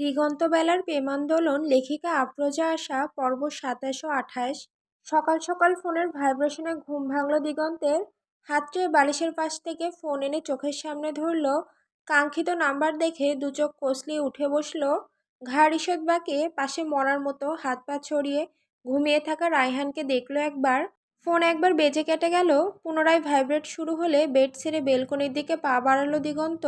দিগন্তবেলার প্রেমান্দোলন, লেখিকা আফরোজা আশা, পর্ব সাতাশো আঠাশ। সকাল সকাল ফোনের ভাইব্রেশনে ঘুম ভাঙল দিগন্তের। হাত চেয়ে বালিশের পাশ থেকে ফোন এনে চোখের সামনে ধরল। কাঙ্ক্ষিত নাম্বার দেখে দু চোখ কষলিয়ে উঠে বসল। ঘাড় ঈষৎ বাঁকে পাশে মরার মতো হাত পা ছড়িয়ে ঘুমিয়ে থাকা রায়হানকে দেখল একবার। ফোন একবার বেজে কেটে গেল। পুনরায় ভাইব্রেট শুরু হলে বেড ছেড়ে বেলকনির দিকে পা বাড়ালো দিগন্ত।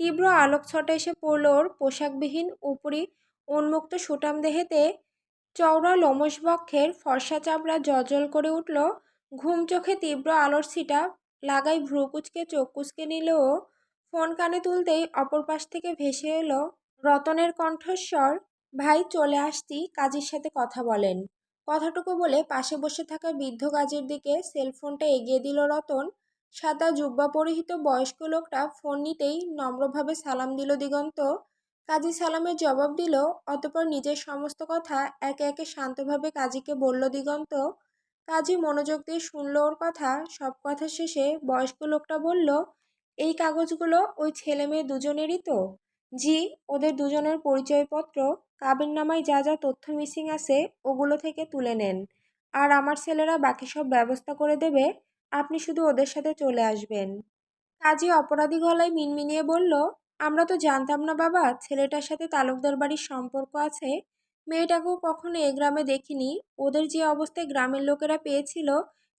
তীব্র আলোক ছটা এসে পড়ল ওর পোশাকবিহীন উপরি উন্মুক্ত সুটাম দেহেতে। চওড়া লোমশ বক্ষের ফর্সা চামড়া জজল করে উঠল। ঘুম চোখে তীব্র আলোর ছিটা লাগাই ভ্রু কুচকে চোখ কুচকে নিলেও ফোন কানে তুলতেই অপর পাশ থেকে ভেসে এলো রতনের কণ্ঠস্বর, ভাই, চলে আসছি, কাজীর সাথে কথা বলেন। কথাটুকু বলে পাশে বসে থাকা বৃদ্ধ কাজের দিকে সেলফোনটা এগিয়ে দিল রতন। সাদা জুব্বা পরিহিত বয়স্ক লোকটা ফোন নিতেই নম্রভাবে সালাম দিল দিগন্ত। কাজী সালামের জবাব দিল, অতপর নিজের সমস্ত কথা একে একে শান্তভাবে কাজীকে বলল, দিগন্ত, কাজী মনোযোগ দিয়ে শুনল ওর কথা। সব কথা শেষে বয়স্ক লোকটা বলল, এই কাগজগুলো ওই ছেলে মেয়ে দুজনেরই তো? জি, ওদের দুজনের পরিচয়পত্র। নামায় যা যা তথ্য মিসিং আছে ওগুলো থেকে তুলে নেন। আর আমার ছেলেরা বাকি সব ব্যবস্থা করে দেবে। আপনি শুধু ওদের সাথে চলে আসবেন। কাজী অপরাধী গলায় মিনমিনিয়ে বলল, আমরা তো জানতাম না বাবা, ছেলেটার সাথে তালুকদার বাড়ির সম্পর্ক আছে। মেয়েটাকেও কখনো এ গ্রামে দেখিনি। ওদের যে অবস্থায় গ্রামের লোকেরা পেয়েছিল,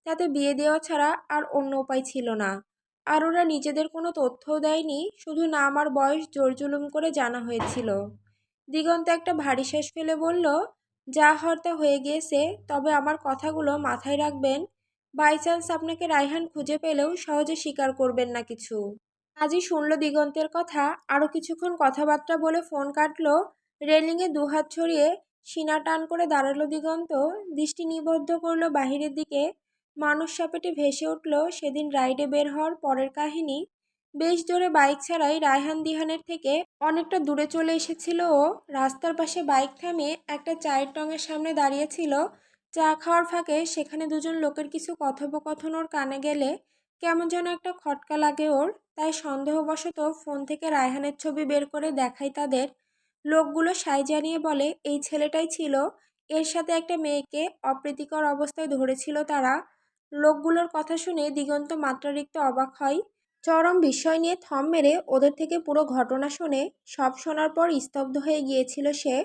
তাতে বিয়ে দেওয়া ছাড়া আর অন্য উপায় ছিল না। আর ওরা নিজেদের কোনো তথ্যও দেয়নি, শুধু না আমার বয়স জোর জুলুম করে জানা হয়েছিল। দিগন্ত একটা ভারী শেষ ফেলে বলল, যা হর্তা হয়ে গিয়েছে, তবে আমার কথাগুলো মাথায় রাখবেন। বাই চান্স আপনাকে রায়হান খুঁজে পেলেও সহজে স্বীকার করবেন না কিছু। আজই শুনল দিগন্তের কথা, আরও কিছুক্ষণ কথাবার্তা বলে ফোন কাটল, রেলিংয়ে দুহাত ছড়িয়ে সিনা টান করে দাঁড়াল দিগন্ত, দৃষ্টি নিবদ্ধ করল বাহিরের দিকে, মানুষ সাপেটে ভেসে উঠল, সেদিন রাইডে বের হওয়ার পরের কাহিনী। বেশ জোরে বাইক ছাড়াই রায়হান দিহানের থেকে অনেকটা দূরে চলে এসেছিল ও রাস্তার পাশে বাইক থামিয়ে একটা চায়ের টঙের সামনে দাঁড়িয়েছিল চা খাওয়ার ফাঁকে সেখানে দুজন লোকের কিছু কথোপকথন ওর কানে গেলে কেমন যেন একটা খটকা লাগে ওর। তাই সন্দেহবশত ফোন থেকে রায়হানের ছবি বের করে দেখাই তাদের। লোকগুলো সাই জানিয়ে বলে, এই ছেলেটাই ছিল। এর সাথে একটা মেয়েকে অপ্রীতিকর অবস্থায় ধরেছিল তারা। লোকগুলোর কথা শুনে দিগন্ত মাত্রারিক্ত অবাক হয়। চরম বিস্ময় নিয়ে থম মেরে ওদের থেকে পুরো ঘটনা শুনে সব শোনার পর স্তব্ধ হয়ে গিয়েছিল সে।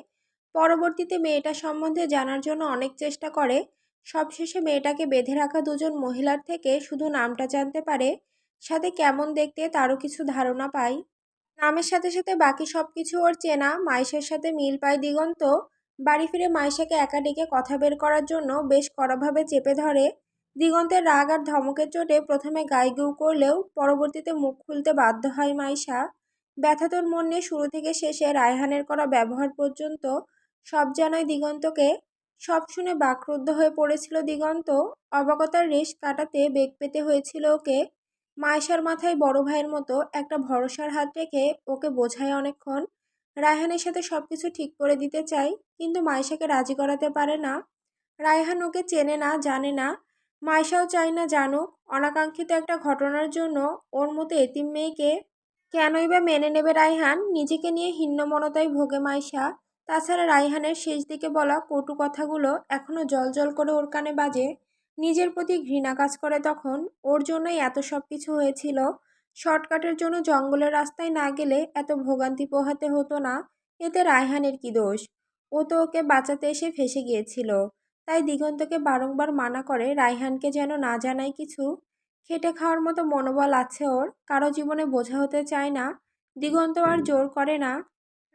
পরবর্তীতে মেয়েটা সম্বন্ধে জানার জন্য অনেক চেষ্টা করে। সবশেষে মেয়েটাকে বেঁধে রাখা দুজন মহিলার থেকে শুধু নামটা জানতে পারে, সাথে কেমন দেখতে তারও কিছু ধারণা পায় নামের সাথে সাথে বাকি সব কিছু ওর চেনা, মাইশের সাথে মিল পায় দিগন্ত। বাড়ি ফিরে মাইশাকে একা ডেকে কথা বের করার জন্য বেশ কড়াভাবে চেপে ধরে। দিগন্তের রাগ আর ধমকের চোটে প্রথমে গায়ে গাইগুউ করলেও পরবর্তীতে মুখ খুলতে বাধ্য হয় মাইশা। ব্যথাতর মন নিয়ে শুরু থেকে শেষে রায়হানের করা ব্যবহার পর্যন্ত সব জানায় দিগন্তকে। সব শুনে বাকরুদ্ধ হয়ে পড়েছিল দিগন্ত। অবাকতার রেশ কাটাতে বেগ পেতে হয়েছিল ওকে। মায়েশার মাথায় বড় ভাইয়ের মতো একটা ভরসার হাত রেখে ওকে বোঝায় অনেকক্ষণ। রায়হানের সাথে সব কিছু ঠিক করে দিতে চাই কিন্তু মায়েশাকে রাজি করাতে পারে না। রায়হান ওকে চেনে না, জানে না। মায়েশাও চায় না জানুক। অনাকাঙ্ক্ষিত একটা ঘটনার জন্য ওর মতো এতিম মেয়েকে কেনই বা মেনে নেবে রায়হান? নিজেকে নিয়ে হিন্নমনতায় ভোগে মাইশা তাছাড়া রায়হানের শেষ দিকে বলা কটু কথাগুলো এখনও জল জল করে ওর কানে বাজে। নিজের প্রতি ঘৃণা কাজ করে তখন ওর জন্যই এত সব কিছু হয়েছিল। শর্টকাটের জন্য জঙ্গলের রাস্তায় না গেলে এত ভোগান্তি পোহাতে হতো না, এতে রায়হানের কি দোষ? ও তো ওকে বাঁচাতে এসে ফেসে গিয়েছিল। তাই দিগন্তকে বারংবার মানা করে রায়হানকে যেন না জানায় কিছু। খেটে খাওয়ার মতো মনোবল আছে ওর, কারও জীবনে বোঝা হতে চায় না। দিগন্ত আর জোর করে না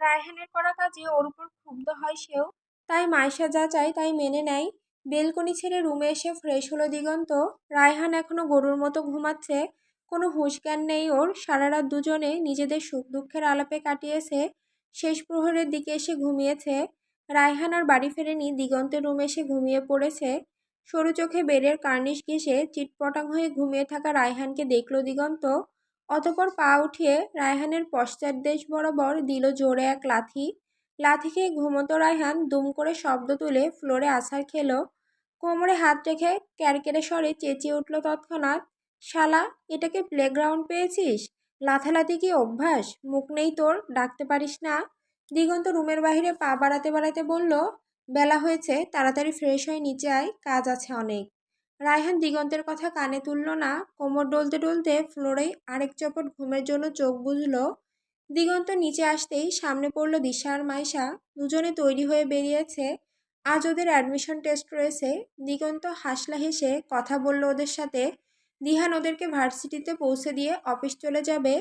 রায়হানের করা কাজে ওর উপর ক্ষুব্ধ হয় সেও। তাই মাইশা যা চায় তাই মেনে নেয়। বেলকনি ছেড়ে রুমে এসে ফ্রেশ হলো দিগন্ত। রায়হান এখনও গরুর মতো ঘুমাচ্ছে। কোনো হুঁশ জ্ঞান নেই ওর। সারা রাত দুজনে নিজেদের সুখ দুঃখের আলাপে কাটিয়েছে। শেষ প্রহরের দিকে এসে ঘুমিয়েছে। রায়হান আর বাড়ি ফেরেনি। দিগন্তের রুমে এসে ঘুমিয়ে পড়েছে। সরু চোখে বেডের কার্নিশ ঘেঁষে চিটপটাং হয়ে ঘুমিয়ে থাকা রায়হানকে দেখল দিগন্ত। অতপর পা উঠিয়ে রায়হানের পশ্চাৎ দেশ বরাবর দিল জোরে এক লাথি। লাথি খেয়ে ঘুমন্ত রায়হান দুম করে শব্দ তুলে ফ্লোরে আছাড় খেলো। কোমরে হাত রেখে ক্যারকেরে স্বরে চেঁচিয়ে উঠল তৎক্ষণাৎ, শালা এটাকে প্লেগ্রাউন্ড পেয়েছিস? লাথালাথি কি অভ্যাস? মুখ নেই তোর, ডাকতে পারিস না? দিগন্ত রুমের বাইরে পা বাড়াতে বাড়াতে বলল, বেলা হয়েছে, তাড়াতাড়ি ফ্রেশ হয়ে নিচে আয়, কাজ আছে অনেক। রায়হান দিগন্তের কথা কানে তুলল না, কোমর ডলতে ডলতে ফ্লোরে আরেক চপট ঘুমের জন্য চোখ বুঝল দিগন্ত নিচে আসতেই সামনে পড়ল দিশা আর মাইশা, দুজনে তৈরি হয়ে বেরিয়েছে। আজ ওদের অ্যাডমিশন টেস্ট রয়েছে। দিগন্ত হাসলা হেসে কথা বলল ওদের সাথে। দিহান ওদেরকে ভার্সিটিতে পৌঁছে দিয়ে অফিস চলে যাবে।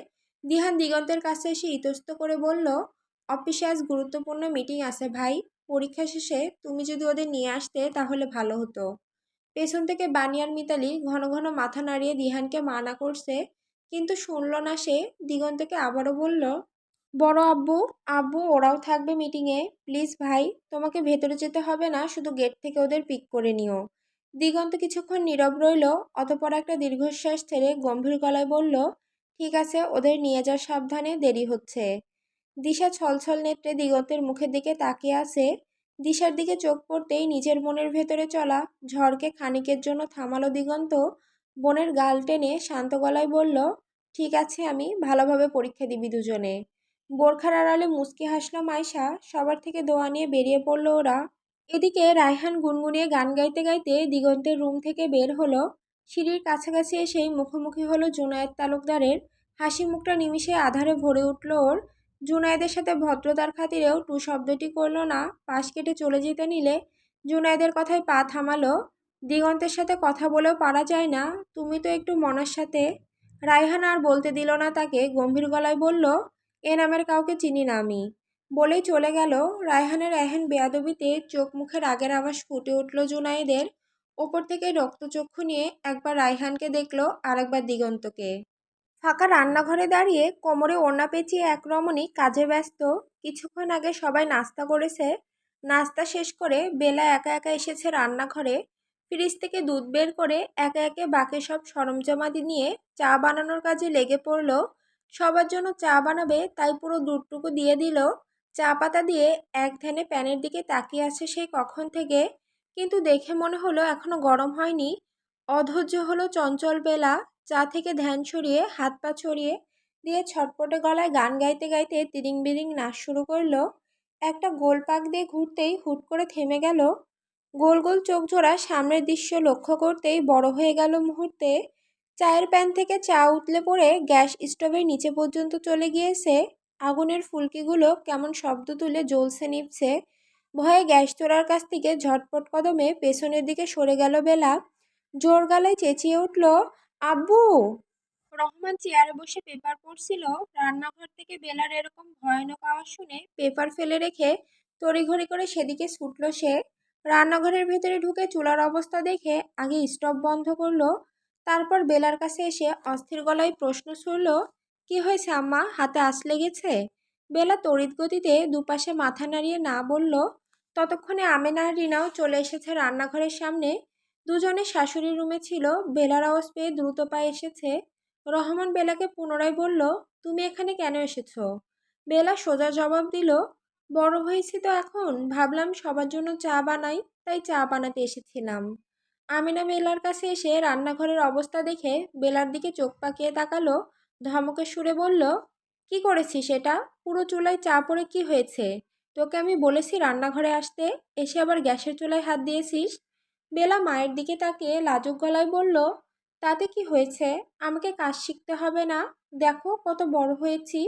দিহান দিগন্তের কাছে এসে ইতস্ত করে বলল, অফিসে আজ গুরুত্বপূর্ণ মিটিং আছে ভাই। পরীক্ষা শেষে তুমি যদি ওদের নিয়ে আসতে তাহলে ভালো হতো। পেছন থেকে বানিয়ার মিতালি ঘন ঘন মাথা নাড়িয়ে দিহানকে মানা করছে, কিন্তু শুনল না সে। দিগন্তকে আবারও বলল, বড় আব্বু আব্বু, ওরাও থাকবে মিটিংয়ে। প্লিজ ভাই, তোমাকে ভেতরে যেতে হবে না, শুধু গেট থেকে ওদের পিক করে নিও। দিগন্ত কিছুক্ষণ নীরব রইল, অতপর একটা দীর্ঘশ্বাস ছেড়ে গম্ভীর গলায় বলল, ঠিক আছে, ওদের নিয়ে যাওয়ার সাবধানে, দেরি হচ্ছে। দিশা ছলছল নেত্রে দিগন্তের মুখের দিকে তাকিয়ে আছে। দিশার দিকে চোখ পড়তেই নিজের মনের ভেতরে চলা ঝড়কে খানিকের জন্য থামালো দিগন্ত। বোনের গাল টেনে শান্ত গলায় বলল, ঠিক আছে, আমি ভালোভাবে পরীক্ষা দিবি দুজনে। বোরখার আড়ালে মুচকি হাসলো মাইশা। সবার থেকে দোয়া নিয়ে বেরিয়ে পড়ল ওরা। এদিকে রায়হান গুনগুনিয়ে গান গাইতে গাইতে দিগন্তের রুম থেকে বের হলো। সিঁড়ির কাছাকাছি এসেই মুখোমুখি হলো জুনায়েদ তালুকদারের। হাসি মুখটা নিমিষে আধারে ভরে উঠল ওর। জুনায়েদের সাথে ভদ্রতার খাতিরেও টু শব্দটি করল না, পাশ কেটে চলে যেতে নিলে জুনায়েদের কথায় পা থামালো, দিগন্তের সাথে কথা বলেও পারা যায় না, তুমি তো একটু মনার সাথে? রায়হান আর বলতে দিল না তাকে, গম্ভীর গলায় বলল, এ নামের কাউকে চিনি না আমি। বলেই চলে গেল। রায়হানের এহেন বেয়াদবিতে চোখ মুখের আগের আওয়াজ ফুটে উঠল জুনাইদের ওপর থেকে রক্তচক্ষু নিয়ে একবার রায়হানকে দেখল, আরেকবার দিগন্তকে। ফাঁকা রান্নাঘরে দাঁড়িয়ে কোমরে ওড়না পেঁচিয়ে এক রমণী কাজে ব্যস্ত। কিছুক্ষণ আগে সবাই নাস্তা করেছে। নাস্তা শেষ করে বেলা একা একা এসেছে রান্নাঘরে। ফ্রিজ থেকে দুধ বের করে একে একে বাকি সব সরঞ্জামাদি নিয়ে চা বানানোর কাজে লেগে পড়ল। সবার জন্য চা বানাবে তাই পুরো দুধটুকু দিয়ে দিল। চা পাতা দিয়ে এক ধ্যানে প্যানের দিকে তাকিয়ে আছে সেই কখন থেকে। কিন্তু দেখে মনে হলো এখনও গরম হয়নি। অধৈর্য হলো চঞ্চল বেলা। চা থেকে ধ্যান সরিয়ে হাত পা ছড়িয়ে দিয়ে ছটপটে গলায় গান গাইতে গাইতে তিরিং বিরিং নাচ শুরু করল। একটা গোল পাক দিয়ে ঘুরতেই হুট করে থেমে গেল। গোল গোল চোখ জোড়া সামনের দৃশ্য লক্ষ্য করতেই বড় হয়ে গেল মুহূর্তে। চায়ের প্যান থেকে চা উতলে পড়ে গ্যাস স্টোভের নিচে পর্যন্ত চলে গিয়েছে। আগুনের ফুলকিগুলো কেমন শব্দ তুলে জ্বলছে নিভছে। ভয়ে গ্যাস চোরার কাছ থেকে ঝটপট কদমে পেছনের দিকে সরে গেল বেলা। জোর গলায় চেঁচিয়ে উঠল আব্বু! রহমান চেয়ারে বসে পেপার পড়ছিল। রান্নাঘর থেকে বেলার এরকম ভয়ানক আওয়াজ শুনে পেপার ফেলে রেখে তড়িঘড়ি করে সেদিকে ছুটল সে। রান্নাঘরের ভেতরে ঢুকে চুলার অবস্থা দেখে আগে স্টপ বন্ধ করল, তারপর বেলার কাছে এসে অস্থির গলায় প্রশ্ন ছুড়ল, কি হয়েছে আম্মা? হাতে আঁচ লেগেছে? বেলা তড়িৎ গতিতে দুপাশে মাথা নাড়িয়ে না বলল, ততক্ষণে আমেনা রিনাও চলে এসেছে রান্নাঘরের সামনে দুজনে শাশুড়ির রুমে ছিল, বেলার আওয়াজ পেয়ে দ্রুত পায়ে এসেছে। রহমান বেলাকে পুনরায় বলল, তুমি এখানে কেন এসেছ? বেলা সোজা জবাব দিল, বড় হয়েছি তো এখন। ভাবলাম সবার জন্য চা বানাই, তাই চা বানাতে এসেছিলাম। আমিনা বেলার কাছে এসে রান্নাঘরের অবস্থা দেখে বেলার দিকে চোখ পাকিয়ে তাকালো, ধমকের সুরে বলল, কি করেছিস সেটা পুরো চুলায় চা পড়ে কি হয়েছে? তোকে আমি বলেছি রান্নাঘরে আসতে, এসে আবার গ্যাসের চুলায় হাত দিয়েছিস? বেলা মায়ের দিকে তাকিয়ে লাজুক গলায় বলল, তাতে কি হয়েছে? আমাকে কাজ শিখতে হবে না। দেখো কত বড় হয়েছি।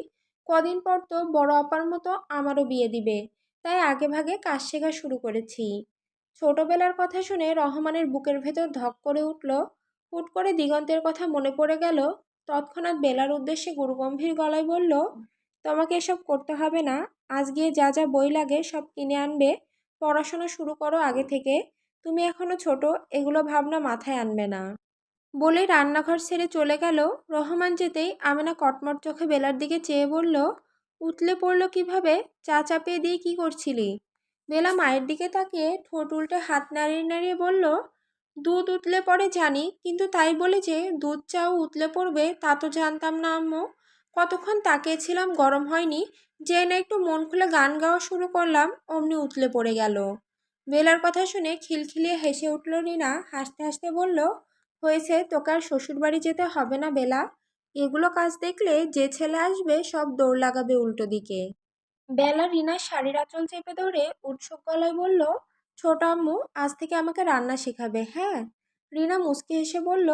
কদিন পর তো বড় অপার মতো আমারও বিয়ে দিবে। তাই আগে ভাগে কাজ শেখা শুরু করেছি। ছোটবেলার কথা শুনে রহমানের বুকের ভেতর ধক করে উঠল। হুট করে দিগন্তের কথা মনে পড়ে গেল। তৎক্ষণাৎ বেলার উদ্দেশ্যে গুরুগম্ভীর গলায় বলল, তোমাকে এসব করতে হবে না। আজ গিয়ে যা যা বই লাগে সব কিনে আনবে। পড়াশোনা শুরু করো আগে থেকে। তুমি এখনও ছোট, এগুলো ভাবনা মাথায় আনবে না। বলে রান্নাঘর ছেড়ে চলে গেল। রহমান যেতেই আমেনা কটমট চোখে বেলার দিকে চেয়ে বলল, উতলে পড়ল কীভাবে? চা চাপিয়ে দিয়ে কি করছিলি? বেলা মায়ের দিকে তাকিয়ে ঠোঁট উল্টে হাত নাড়িয়ে নাড়িয়ে বলল, দুধ উতলে পড়ে জানি, কিন্তু তাই বলে যে দুধ চাও উতলে পড়বে, তা তো জানতাম না আম্মু। কতক্ষণ তাকিয়েছিলাম গরম হয়নি, যে না একটু মন খুলে গান গাওয়া শুরু করলাম, অমনি উতলে পড়ে গেল। বেলার কথা শুনে খিলখিলিয়ে হেসে উঠল রিনা হাসতে হাসতে বলল, হয়েছে তোকে আর শ্বশুরবাড়ি যেতে হবে না বেলা। এগুলো কাজ দেখলে যে ছেলে আসবে সব দৌড় লাগাবে উল্টো দিকে। বেলা রিনার শাড়ির আঁচল চেপে ধরে উৎসুক গলায় বলল, ছোট আম্মু, আজ থেকে আমাকে রান্না শেখাবে হ্যাঁ? রিনা মুচকি হেসে বলল,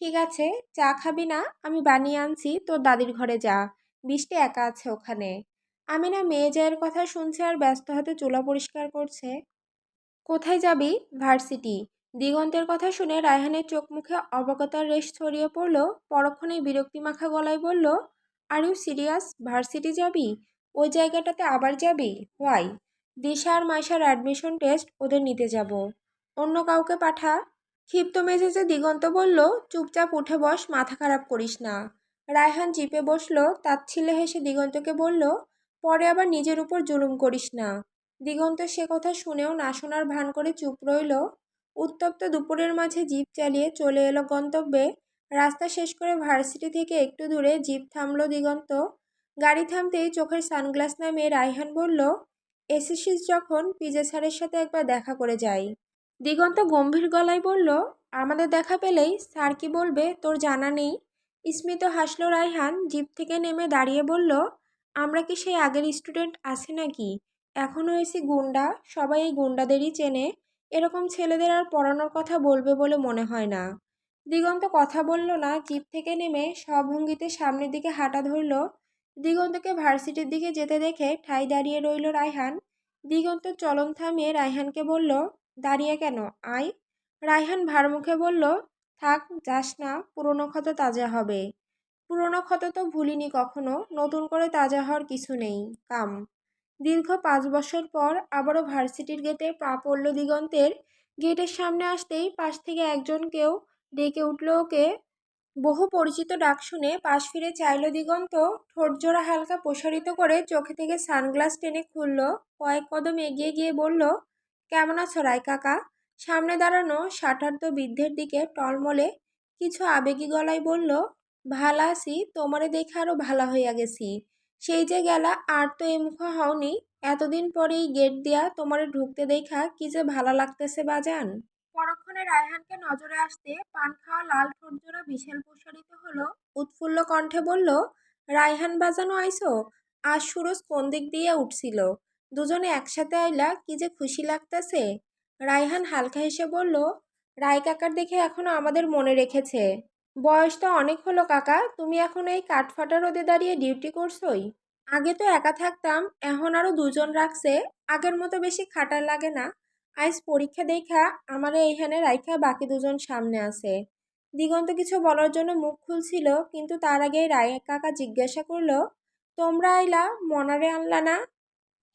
ঠিক আছে, চা খাবি না, আমি বানিয়ে আনছি, তোর দাদির ঘরে যা, বৃষ্টি একা আছে ওখানে। আমি না মেয়ে জায়ের কথা শুনছে আর ব্যস্ত হাতে চুলা পরিষ্কার করছে। কোথায় যাবি? ভার্সিটি। দিগন্তের কথা শুনে রায়হানের চোখ মুখে অবগতার রেশ ছড়িয়ে পড়ল পরক্ষণেই বিরক্তিমাখা গলায় বলল আর ইউ সিরিয়াস ভার্সিটি যাবি? ওই জায়গাটাতে আবার যাবি? হোয়াই দিশা আর মাইশার অ্যাডমিশন টেস্ট ওদের নিতে যাব। অন্য কাউকে পাঠা? ক্ষিপ্ত মেজাজে দিগন্ত বলল, চুপচাপ উঠে বস, মাথা খারাপ করিস না। রায়হান জিপে বসল তাচ্ছিলে হেসে দিগন্তকে বলল, পরে আবার নিজের উপর জুলুম করিস না। দিগন্ত সে কথা শুনেও না শোনার ভান করে চুপ রইল। উত্তপ্ত দুপুরের মাঝে জিপ চালিয়ে চলে এলো গন্তব্যে। রাস্তা শেষ করে ভার্সিটি থেকে একটু দূরে জিপ থামলো দিগন্ত। গাড়ি থামতেই চোখের সানগ্লাস নামে রায়হান বলল, এসেছিস যখন, পিজে স্যারের সাথে একবার দেখা করে যাই। দিগন্ত গম্ভীর গলায় বলল, আমাদের দেখা পেলেই স্যার কি বলবে, তোর জানা নেই। স্মিত হাসলো রায়হান, জিপ থেকে নেমে দাঁড়িয়ে বলল, আমরা কি সেই আগের স্টুডেন্ট আছি নাকি? এখনও এসি গুন্ডা, সবাই এই গুন্ডাদেরই চেনে। এরকম ছেলেদের আর পড়ানোর কথা বলবে বলে মনে হয় না। দিগন্ত কথা বলল না, জিপ থেকে নেমে সভঙ্গিতে সামনের দিকে হাঁটা ধরল। দিগন্তকে ভার্সিটির দিকে যেতে দেখে ঠাই দাঁড়িয়ে রইল রায়হান। দিগন্ত চলন থামিয়ে রায়হানকে বলল, দাঁড়িয়ে কেন? আয়। রায়হান ভারমুখে বলল, থাক, যাস না, পুরনো ক্ষত তাজা হবে। পুরনো ক্ষত তো ভুলিনি কখনো, নতুন করে তাজা হওয়ার কিছু নেই, কাম। দীর্ঘ পাঁচ বছর পর আবারও ভার্সিটির গেটে পা পড়ল দিগন্তের। গেটের সামনে আসতেই পাশ থেকে একজন কেউ ডেকে উঠল ওকে। বহু পরিচিত ডাক শুনে পাশ ফিরে চাইল দিগন্ত ঠোঁটজোড়া হালকা প্রসারিত করে চোখে থেকে সানগ্লাস টেনে খুলল, কয়েক কদম এগিয়ে গিয়ে বলল, কেমন আছো রায় কাকা? সামনে দাঁড়ানো ষাটার্ধ বৃদ্ধের দিকে টলমলে কিছু আবেগী গলায় বলল, ভালা আছি, তোমারে দেখে আরও ভালা হইয়া গেছি। সেই যে গেলা, আর তো এমুখ হওনি। এতদিন পরে এই গেট দিয়া তোমারে ঢুকতে দেখা কি যে ভালো লাগতেছে বাজান পরক্ষণে রায়হানকে নজরে আসতে পান খাওয়া লাল ঠোঁটজোড়া বিশাল প্রসারিত হলো। উৎফুল্ল কণ্ঠে বলল, রায়হান বাজানো আইসো? আজ সুরজ কোন দিক দিয়ে উঠছিল? দুজনে একসাথে আইলা কি যে খুশি লাগতেছে? রায়হান হালকা হেসে বলল রায় কাকার দেখে এখনও আমাদের মনে রেখেছে। বয়স তো অনেক হলো, কাকা। তুমি এখন এই কাঠফাটা রোদে দাঁড়িয়ে ডিউটি করছোই? আগে তো একা থাকতাম, এখন আরও দুজন রাখছে। আগের মতো বেশি খাটার লাগে না। আইস পরীক্ষা দেখা, আমার এইখানে রাইখা, বাকি দুজন সামনে আছে। দিগন্ত কিছু বলার জন্য মুখ খুলছিল, কিন্তু তার আগেই রায় কাকা জিজ্ঞাসা করল, তোমরা আইলা, মনারে আনলা না?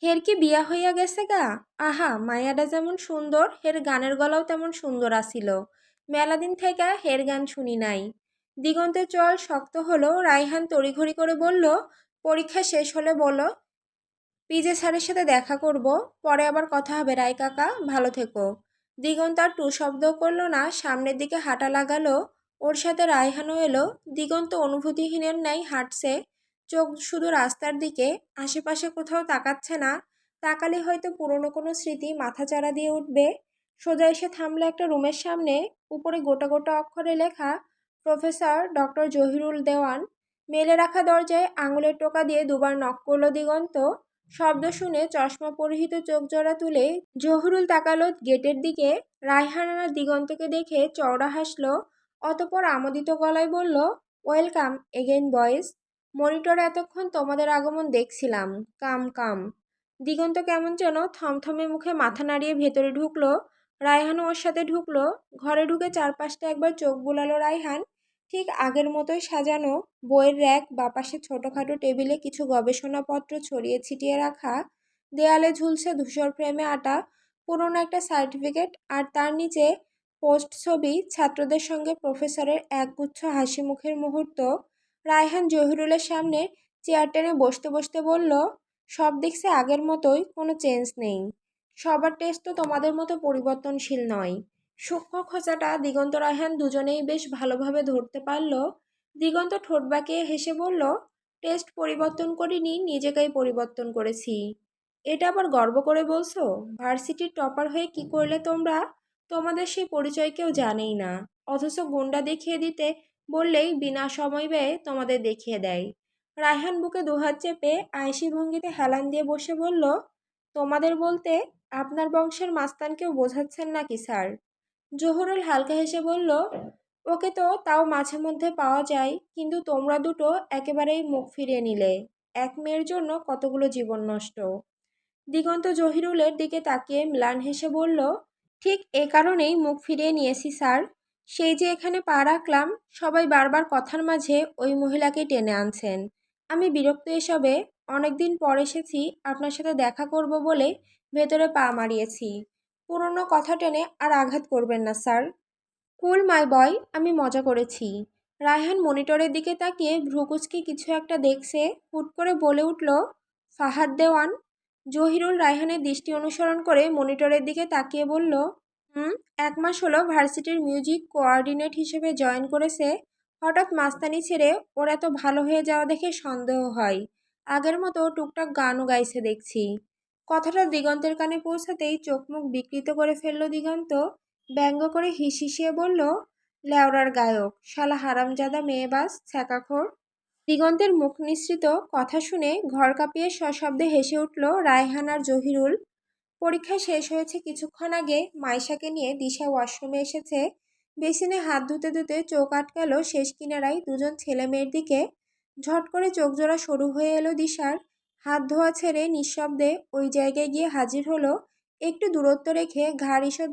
হের কি বিয়া হইয়া গেছে গা? আহা, মায়াটা যেমন সুন্দর, হের গানের গলাও তেমন সুন্দর আসিল। মেলাদিন থেকে হের গান শুনি নাই। দিগন্তের চল শক্ত হলো রায়হান তড়িঘড়ি করে বলল, পরীক্ষা শেষ হলে বলো, পিজে স্যারের সাথে দেখা করব, পরে আবার কথা হবে। রায় কাকা, ভালো থেকো। দিগন্ত আর টু শব্দও করল না, সামনের দিকে হাঁটা লাগালো। ওর সাথে রায়হানও এলো। দিগন্ত অনুভূতিহীনের ন্যায় হাঁটছে। চোখ শুধু রাস্তার দিকে, আশেপাশে কোথাও তাকাচ্ছে না। তাকালে হয়তো পুরনো কোনো স্মৃতি মাথাচাড়া দিয়ে উঠবে। সোজা এসে থামলো একটা রুমের সামনে উপরে গোটা গোটা অক্ষরে লেখা, প্রফেসর ডক্টর জহিরুল দেওয়ান। মেলে রাখা দরজায় আঙুলের টোকা দিয়ে দুবার নক করল দিগন্ত। শব্দ শুনে চশমা পরিহিত চোখ জোড়া তুলে জহুরুল তাকালো গেটের দিকে। রায়হানার দিগন্তকে দেখে চওড়া হাসলো, অতপর আমোদিত গলায় বলল, ওয়েলকাম এগেইন বয়েজ। মনিটরে এতক্ষণ তোমাদের আগমন দেখছিলাম। কাম কাম। দিগন্ত কেমন যেন থমথমে মুখে মাথা নাড়িয়ে ভেতরে ঢুকলো। রায়হানও ওর সাথে ঢুকলো। ঘরে ঢুকে চারপাশটা একবার চোখ বুলালো রায়হান। ঠিক আগের মতোই সাজানো বইয়ের র্যাক বাপাশে ছোটোখাটো টেবিলে কিছু গবেষণাপত্র ছড়িয়ে ছিটিয়ে রাখা, দেয়ালে ঝুলছে ধূসর ফ্রেমে আটা, পুরনো একটা সার্টিফিকেট আর তার নিচে পোস্ট ছবি ছাত্রদের সঙ্গে প্রফেসরের একগুচ্ছ হাসি মুখের মুহূর্ত। রায়হান জহিরুলের সামনে চেয়ার টেনে বসতে বসতে বলল, সব দেখছে আগের মতোই, কোনো চেঞ্জ নেই। সবার টেস্ট তো তোমাদের মতো পরিবর্তনশীল নয়। সূক্ষ্ম খোঁচাটা দিগন্ত রায়হান দুজনেই বেশ ভালোভাবে ধরতে পারল। দিগন্ত ঠোঁট বাঁকিয়ে হেসে বলল, টেস্ট পরিবর্তন করিনি, নিজেকেই পরিবর্তন করেছি। এটা আবার গর্ব করে বলছো? ভার্সিটির টপার হয়ে কি করলে তোমরা? তোমাদের সেই পরিচয় কেউ জানেই না। অথচ গুন্ডা দেখিয়ে দিতে বললেই বিনা সময় ব্যয়ে তোমাদের দেখিয়ে দেয়। রায়হান বুকে দুহাত চেপে আয়েসি ভঙ্গিতে হেলান দিয়ে বসে বলল তোমাদের বলতে আপনার বংশের মাস্তানকেও বোঝাচ্ছেন নাকি, স্যার? জহুরুল হালকা হেসে বলল, ওকে তো তাও মাঝে মধ্যে পাওয়া যায়, কিন্তু তোমরা দুটো একেবারেই মুখ ফিরিয়ে নিলে। এক মেয়ের জন্য কতগুলো জীবন নষ্ট? দিগন্ত জহিরুলের দিকে তাকিয়ে ম্লান হেসে বলল, ঠিক এ কারণেই মুখ ফিরিয়ে নিয়েছি, স্যার। সেই যে এখানে পা রাখলাম, সবাই বারবার কথার মাঝে ওই মহিলাকে টেনে আনছেন। আমি বিরক্ত এসবে অনেকদিন পর এসেছি, আপনার সাথে দেখা করব বলে ভেতরে পা মারিয়েছি। পুরনো কথা টেনে আর আঘাত করবেন না, স্যার। কুল, মাই বয়, আমি মজা করেছি। রায়হান মনিটরের দিকে তাকিয়ে ভ্রুকুচকে কিছু একটা দেখছে, হুট করে বলে উঠল, ফাহাদ দেওয়ান? জহিরুল রায়হানের দৃষ্টি অনুসরণ করে মনিটরের দিকে তাকিয়ে বলল, হুম, এক মাস হলো ভার্সিটির মিউজিক কোঅর্ডিনেট হিসেবে জয়েন করেছে। হঠাৎ মাস্তানি ছেড়ে ওর এত ভালো হয়ে যাওয়া দেখে সন্দেহ হয়। আগের মতো টুকটাক গানও গাইছে দেখছি। কথাটা দিগন্তের কানে পৌঁছাতেই চোখ মুখ বিকৃত করে ফেলল দিগন্ত। ব্যঙ্গ করে হিসিয়ে বলল লেওরার গায়ক, শালা হারামজাদা মেয়েবাস ছ্যাকাখোর। দিগন্তের মুখ নিঃসৃত কথা শুনে ঘর কাঁপিয়ে সশব্দে হেসে উঠল রায়হানার জহিরুল। পরীক্ষা শেষ হয়েছে কিছুক্ষণ আগে, মাইশাকে নিয়ে দিশা ওয়াশরুমে এসেছে। বেসিনে হাত ধুতে ধুতে চোখ আটকাল শেষ কিনারায় দুজন ছেলে মেয়ের দিকে। ঝট করে চোখ জোড়া শুরু হয়ে এলো দিশার। হাত ধোয়া ছেড়ে নিঃশব্দে ওই জায়গায় গিয়ে হাজির হলো। একটু দূরত্ব রেখে ঘাড় ঈষৎ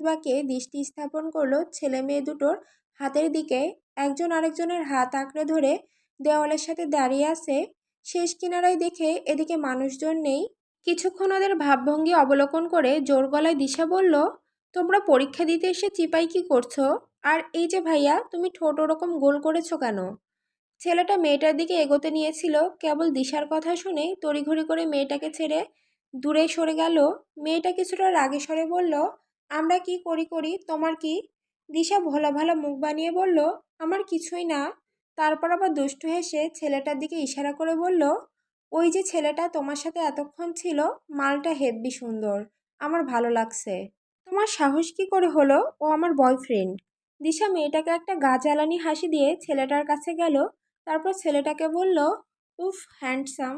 দৃষ্টি স্থাপন করল ছেলে মেয়ে দুটোর হাতের দিকে। একজন আরেকজনের হাত আঁকড়ে ধরে দেওয়ালের সাথে দাঁড়িয়ে আছে। শেষ কিনারায় দেখে এদিকে মানুষজন নেই। কিছুক্ষণ ওদের ভাবভঙ্গি অবলোকন করে জোর গলায় দিশা বলল, তোমরা পরীক্ষা দিতে এসে চিপাই কি করছ? আর এই যে ভাইয়া, তুমি ঠোঁট ওরকম গোল করেছ কেন? ছেলেটা মেয়েটার দিকে এগোতে নিয়েছিল। কেবল দিশার কথা শুনে তড়িঘড়ি করে মেয়েটাকে ছেড়ে দূরে সরে গেল। মেয়েটা কিছুটা রাগে সরে বলল, আমরা কি করি করি? তোমার কি? দিশা ভোলা ভালা মুখ বানিয়ে বলল, আমার কিছুই না। তারপর আবার দুষ্টু হেসে ছেলেটার দিকে ইশারা করে বলল, ওই যে ছেলেটা তোমার সাথে এতক্ষণ ছিল, মালটা হেব্বি সুন্দর, আমার ভালো লাগছে। তোমার সাহস কি করে হলো? ও আমার বয়ফ্রেন্ড দিশা মেয়েটাকে একটা গা জ্বালানি হাসি দিয়ে ছেলেটার কাছে গেল। তারপর ছেলেটাকে বলল, উফ, হ্যান্ডসাম।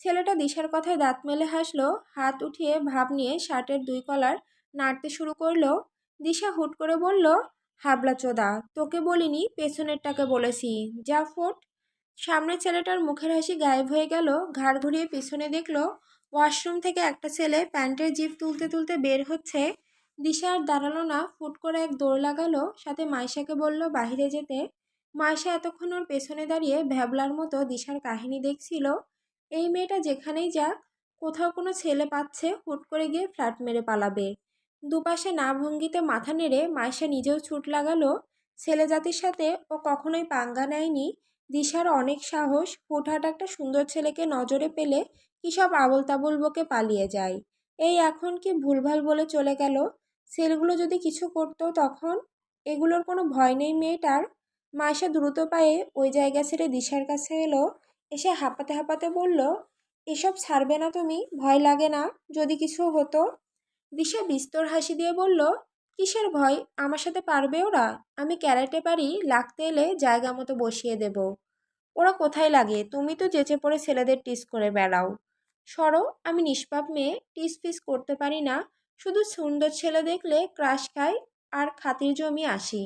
ছেলেটা দিশার কথায় দাঁত মেলে হাসলো, হাত উঠিয়ে ভাব নিয়ে শার্টের দুই কলার নাড়তে শুরু করল। দিশা হুট করে বলল, হাবলা চোদা, তোকে বলিনি, পেছনেরটাকে বলেছি। যা ফোট। সামনের ছেলেটার মুখের হাসি গায়েব হয়ে গেল, ঘাড় ঘুরিয়ে পিছনে দেখল, ওয়াশরুম থেকে একটা ছেলে প্যান্টের জিপ তুলতে তুলতে বের হচ্ছে। দিশা আর দাঁড়াল না, ফুট করে এক দৌড় লাগালো, সাথে মাইশাকে বলল, বাহিরে যেতে। মাইশা এতক্ষণ ওর পেছনে দাঁড়িয়ে ভ্যাবলার মতো দিশার কাহিনী দেখছিল। এই মেয়েটা যেখানেই যাক, কোথাও কোনো ছেলে পাচ্ছে, হুট করে গিয়ে ফ্ল্যাট মেরে পালাবে। দুপাশে না ভঙ্গিতে মাথা নেড়ে মাইশা নিজেও ছুট লাগালো, ছেলে জাতির সাথে ও কখনোই পাঙ্গা নেয়নি। দিশার অনেক সাহস, হুটহাট একটা সুন্দর ছেলেকে নজরে পেলে কী সব আবল তাবল বকে পালিয়ে যায়। এই এখন কি ভুলভাল বলে চলে গেল? ছেলেগুলো যদি কিছু করতো তখন? এগুলোর কোনো ভয় নেই মেয়েটার। মাইশা দ্রুত পায়ে ওই জায়গা ছেড়ে দিশার কাছে এলো, এসে হাঁপাতে হাঁপাতে বলল, এসব ছাড়বে না তুমি, ভয় লাগে না, যদি কিছু হতো? দিশা বিস্তর হাসি দিয়ে বলল, কিসের ভয়? আমার সাথে পারবে ওরা? আমি ক্যারেটে পারি, লাগতে এলে জায়গা মতো বসিয়ে দেব। ওরা কোথায় লাগে? তুমি তো যেচে পড়ে ছেলেদের টিস করে বেড়াও। সরো, আমি নিষ্পাপ মেয়ে, টিস ফিস করতে পারি না, শুধু সুন্দর ছেলে দেখলে ক্রাশ খাই, আর খাতির জমি আসি।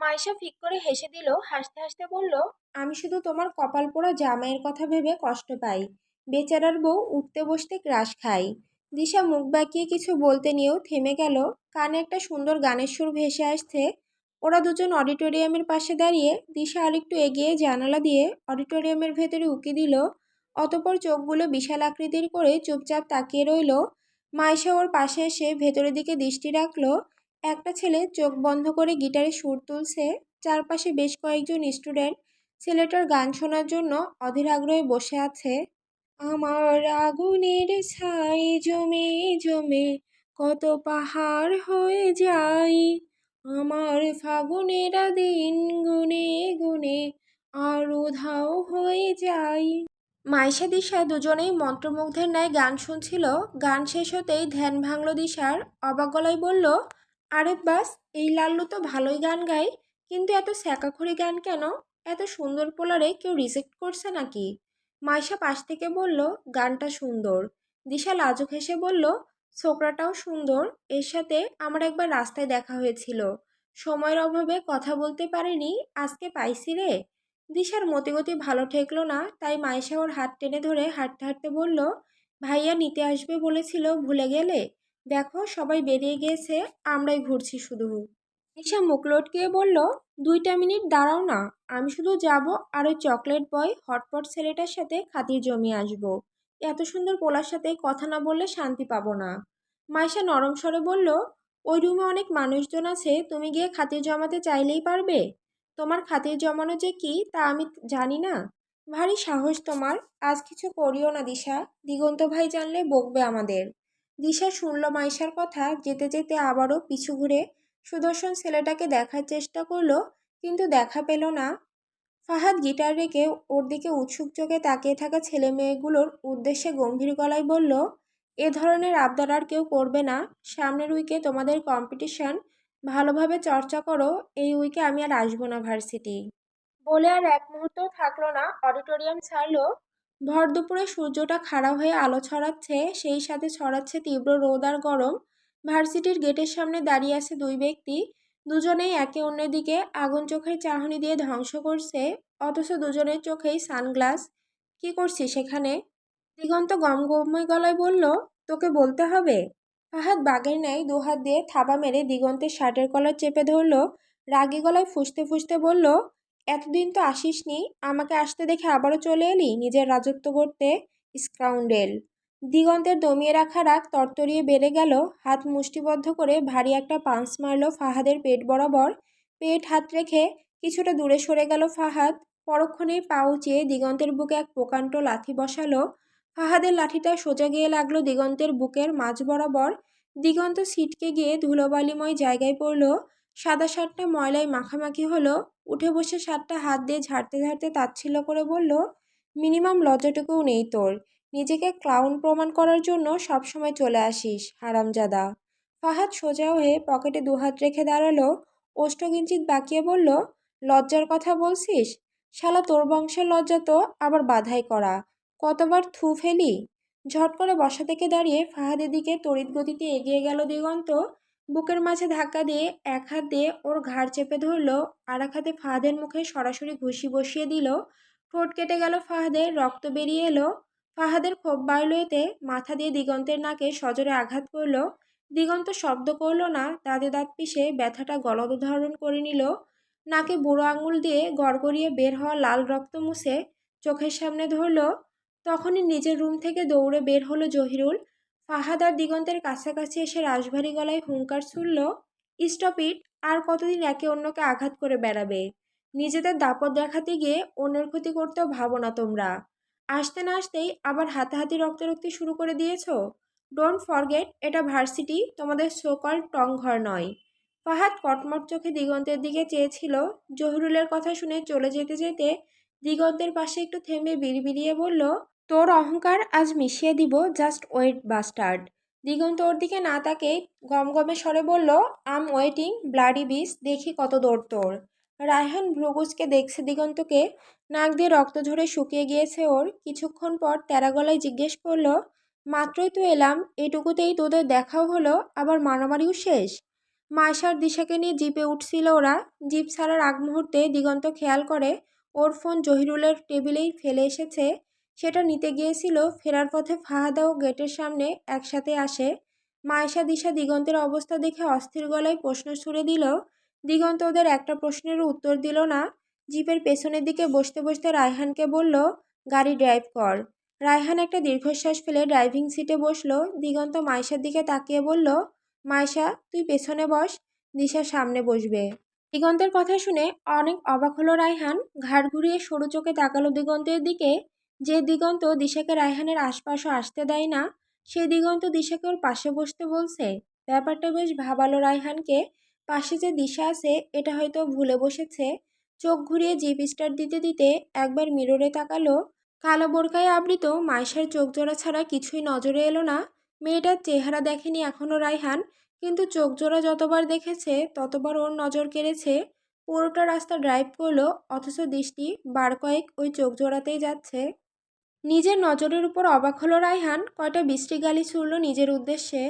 মাইশা ফিক করে হেসে দিল, হাসতে হাসতে বলল, আমি শুধু তোমার কপাল পোড়া জামাইয়ের কথা ভেবে কষ্ট পাই। বেচারার বউ উঠতে বসতে ক্রাশ খাই। দিশা মুখ বাঁকিয়ে কিছু বলতে নিয়েও থেমে গেল। কানে একটা সুন্দর গানের সুর ভেসে আসছে। ওরা দুজন অডিটোরিয়ামের পাশে দাঁড়িয়ে দিশা আরেকটু এগিয়ে জানালা দিয়ে অডিটোরিয়ামের ভেতরে উকি দিল। অতপর চোখগুলো বিশাল আকৃতির করে চুপচাপ তাকিয়ে রইল। মাইশা ওর পাশে এসে ভেতরের দিকে দৃষ্টি রাখল। একটা ছেলে চোখ বন্ধ করে গিটারে সুর তুলছে, চারপাশে বেশ কয়েকজন স্টুডেন্ট। ছেলেটার গান শোনার জন্য অধীর আগ্রহে বসে আছে। আমার আগুনের ছাই জমে জমে, কত পাহাড় হয়ে যায়। আমার ফাগুনেরা দিন গুনে গুনে, আর উধাও হয়ে যায়। মাইশা দিশা দুজনেই মন্ত্রমুগ্ধের ন্যায় গান শুনছিল। গান শেষ হতেই ধ্যান ভাঙল দিশার। অবাক গলায় বলল আরে বাস, এই লাল্লু তো ভালোই গান গায়, কিন্তু এত স্যাকাখড়ি গান কেন? এত সুন্দর পোলারে কেউ রিজেক্ট করছে নাকি? মাইশা পাশ থেকে বলল, গানটা সুন্দর। দিশা লাজুক হেসে বলল, ছোকরাটাও সুন্দর। এর সাথে আমার একবার রাস্তায় দেখা হয়েছিল। সময়ের অভাবে কথা বলতে পারিনি, আজকে পাইছি রে। দিশার মতিগতি ভালো ঠেকলো না, তাই মাইশা ওর হাত টেনে ধরে হাঁটতে হাঁটতে বলল, ভাইয়া নিতে আসবে বলেছিল, ভুলে গেলে? দেখো, সবাই বেরিয়ে গিয়েছে আমরাই ঘুরছি শুধু। দিশা মুখ লটকিয়ে বলল, দুইটা মিনিট দাঁড়াও না, আমি শুধু যাব আর ওই চকলেট বয় হটপট ছেলেটার সাথে খাতির জমিয়ে আসব। এত সুন্দর পোলার সাথে কথা না বললে শান্তি পাবো না। মাইশা নরম স্বরে বলল, ওই রুমে অনেক মানুষজন আছে, তুমি গিয়ে খাতির জমাতে চাইলেই পারবে। তোমার খাতির জমানো যে কি, তা আমি জানি না। ভারী সাহস তোমার, আজ কিছু করিও না দিশা। দিগন্ত ভাই জানলে বকবে আমাদের। দিশা শুনল মাইশার কথা, যেতে যেতে আবারও পিছু ঘুরে সুদর্শন ছেলেটাকে দেখার চেষ্টা করল, কিন্তু দেখা পেল না। ফাহাদ গিটার রেখে ওর দিকে উৎসুক চোখে তাকিয়ে থাকা ছেলে মেয়েগুলোর উদ্দেশ্যে গম্ভীর গলায় বলল, এ ধরনের আবদার আর কেউ করবে না। সামনের উইকে তোমাদের কম্পিটিশন ভালোভাবে চর্চা করো, এই উইকে আমি আর আসব না ভার্সিটি। বলে আর এক মুহূর্ত থাকল না, অডিটোরিয়াম ছাড়লো। ভর দুপুরে সূর্যটা খাড়া হয়ে আলো ছড়াচ্ছে, সেই সাথে ছড়াচ্ছে তীব্র রোদ আর গরম। ভার্সিটির গেটের সামনে দাঁড়িয়ে আছে দুই ব্যক্তি। দুজনেই একে অন্যের দিকে আগুন চোখের চাহনি দিয়ে ধ্বংস করছে, অথচ দুজনের চোখেই সানগ্লাস। কি করছিস সেখানে দিগন্ত গমগমে গলায় বলল, তোকে বলতে হবে? ফাহাদ বাঘের ন্যায় দুহাত দিয়ে থাবা মেরে দিগন্তের শার্টের কলার চেপে ধরল, রাগী গলায় ফুসতে ফুসতে বলল এতদিন তো আসিসনি, আমাকে আসতে দেখে আবারও চলে এলি নিজের রাজত্ব করতে? স্ক্রাউন্ডেল দিগন্তের দমিয়ে রাখা রাগ তরতরিয়ে বেড়ে গেল, হাত মুষ্টিবদ্ধ করে ভারী একটা পাঞ্চ মারল ফাহাদের পেট বরাবর। পেট হাত রেখে কিছুটা দূরে সরে গেল ফাহাদ পরক্ষণেই পা উঁচিয়ে দিগন্তের বুকে এক প্রকাণ্ড লাথি বসালো। ফাহাদের লাঠিটা সোজা গিয়ে লাগল দিগন্তের বুকের মাঝ বরাবর। দিগন্ত ছিটকে গিয়ে ধুলোবালিময় জায়গায় পড়ল, সাদা শার্টটা ময়লায় মাখামাখি হলো। উঠে বসে সাতটা হাত দিয়ে ঝাড়তে ঝাড়তে তাচ্ছিল্য করে বলল, মিনিমাম লজ্জাটুকুও নেই তোর। নিজেকে ক্লাউন প্রমাণ করার জন্য সবসময় চলে আসিস, হারামজাদা। ফাহাদ সোজা হয়ে পকেটে দুহাত রেখে দাঁড়াল। ওষ্ঠকিঞ্চিত বাকিয়ে বলল, লজ্জার কথা বলছিস? শালা তোর বংশের লজ্জা তো আবার বাধাই করা। কতবার থু ফেলি? ঝট করে বসা থেকে দাঁড়িয়ে ফাহাদের দিকে তড়িৎ গতিতে এগিয়ে গেল দিগন্ত। বুকের মাঝে ধাক্কা দিয়ে এক হাত দিয়ে ওর ঘাড় চেপে ধরল আর এক হাতে ফাহাদের মুখে সরাসরি ঘুষি বসিয়ে দিল। ঠোঁট কেটে গেল ফাহাদের, রক্ত বেরিয়ে এলো। ফাহাদের ক্ষোভ বাড়ল এতে মাথা দিয়ে দিগন্তের নাকে সজোরে আঘাত করল। দিগন্ত শব্দ করল না, দাঁতে দাঁত পিষে ব্যথাটা গলদ ধারণ করে নিল। নাকে বুড়ো আঙুল দিয়ে গড়গড়িয়ে বের হওয়া লাল রক্ত মুছে চোখের সামনে ধরল। তখনই নিজের রুম থেকে দৌড়ে বের হলো জহিরুল। ফাহাদ আর দিগন্তের কাছাকাছি এসে রাশভারী গলায় হুঙ্কার ছুড়ল, স্টপ ইট, আর কতদিন একে অন্যকে আঘাত করে বেড়াবে? নিজেদের দাপট দেখাতে গিয়ে অন্যের ক্ষতি করতেও ভাবো না তোমরা। আসতে না আসতেই আবার হাতাহাতি রক্তারক্তি শুরু করে দিয়েছ? ডোন্ট ফরগেট এটা ভার্সিটি, তোমাদের সোকল টং ঘর নয়। ফাহাদ কটমট চোখে দিগন্তের দিকে চেয়েছিল। জহিরুলের কথা শুনে চলে যেতে যেতে দিগন্তের পাশে একটু থেমে বিড়বিড়িয়ে বলল তোর অহংকার আজ মিশিয়ে দিব জাস্ট ওয়েট বাস্টার্ড দিগন্ত ওর দিকে না তাকে গমগমে স্বরে বলল আম ওয়েটিং ব্লাডি বিস দেখি কত দৌড় তোর। রায়হান ভ্রুগুজকে দেখছে দিগন্তকে, নাক দিয়ে রক্ত ঝরে শুকিয়ে গিয়েছে ওর। কিছুক্ষণ পর গলায় জিজ্ঞেস করল, মাত্রই তো এলাম, এটুকুতেই তোদের দেখাও হলো, আবার মারামারিও শেষ? মাইশার দিশাকে নিয়ে জিপে উঠছিল ওরা। জিপ ছাড়ার আগ মুহূর্তে দিগন্ত খেয়াল করে, ওর ফোন জহিরুলের টেবিলেই ফেলে এসেছে। সেটা নিতে গিয়েছিল, ফেরার পথে ফাহাদাও গেটের সামনে একসাথে আসে। মায়েশা দিশা দিগন্তের অবস্থা দেখে অস্থির গলায় প্রশ্ন ছুড়ে দিল, দিগন্ত ওদের একটা প্রশ্নেরও উত্তর দিল না। জিপের পেছনের দিকে বসতে বসতে রায়হানকে বলল, গাড়ি ড্রাইভ কর। রায়হান একটা দীর্ঘশ্বাস ফেলে ড্রাইভিং সিটে বসল। দিগন্ত মায়েশার দিকে তাকিয়ে বলল, মায়েশা, তুই পেছনে বস, দিশা সামনে বসবে। দিগন্তের কথা শুনে অনেক অবাক হলো রায়হান। ঘাড় ঘুরিয়ে সরু চোখে তাকালো দিগন্তের দিকে। যে দিগন্ত দিশাকে রায়হানের আশপাশও আসতে দেয় না, সে দিগন্ত দিশাকে ওর পাশে বসতে বলছে। ব্যাপারটা বেশ ভাবালো রায়হানকে। পাশে যে দিশা আছে, এটা হয়তো ভুলে বসেছে। চোখ ঘুরিয়ে জিপ স্টার্ট দিতে দিতে একবার মিররে তাকালো। কালো বোরকায় আবৃত, মাইশার চোখ জোড়া ছাড়া কিছুই নজরে এলো না। মেয়েটার চেহারা দেখেনি এখনও রায়হান, কিন্তু চোখ জোড়া যতবার দেখেছে, ততবার ওর নজর কেড়েছে। পুরোটা রাস্তা ড্রাইভ করল, অথচ দৃষ্টি বার কয়েক ওই চোখ জোড়াতেই যাচ্ছে। নিজের নজরের উপর অবাক হলো রায়হান। কয়টা বৃষ্টি গালি ছুড়ল নিজের উদ্দেশ্যে।